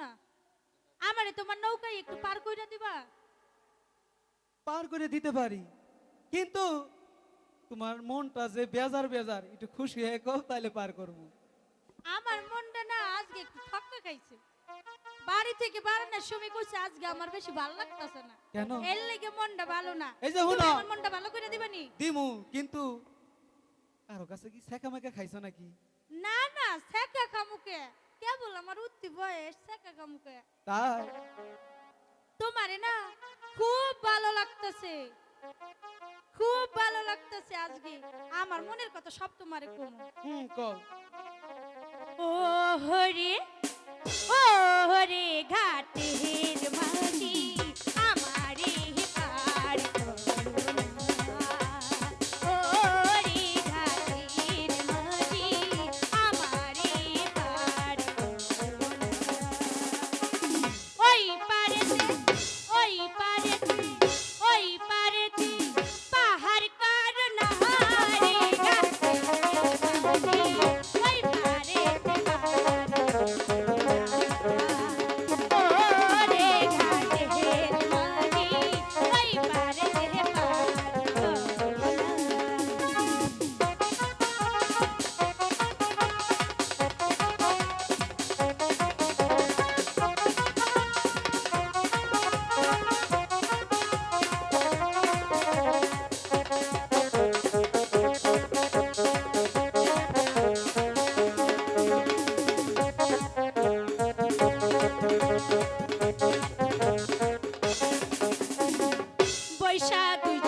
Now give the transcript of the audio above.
না। আমারে তোমার নৌকায় একটু পার করে দিবা? পার করে দিতে পারি। কিন্তু তোমার মনটা যে বেজার বেজার একটু খুশি হয়ে কো তাহলে পার করব। আমার মনটা না আজকে একটু ধাক্কা খাইছে। বাড়ি থেকে বারান্দার সুমি কইছে আজকে আমার বেশি ভালো লাগতাছে না। কেন? এর লাগে মনটা ভালো না। এই যে হুনা। আমার মনটা ভালো করে দিবানি? দিমু কিন্তু কারও কাছে কি সেকা মেকা খাইছো নাকি? উত্তি বয়স কামুকে তাই তোমারে না খুব ভালো লাগতেছে খুব ভালো লাগতেছে আজকে আমার মনের কথা সব তোমারে কোন হুম ও হরে ও হরে ঘাটে বৈশা দুই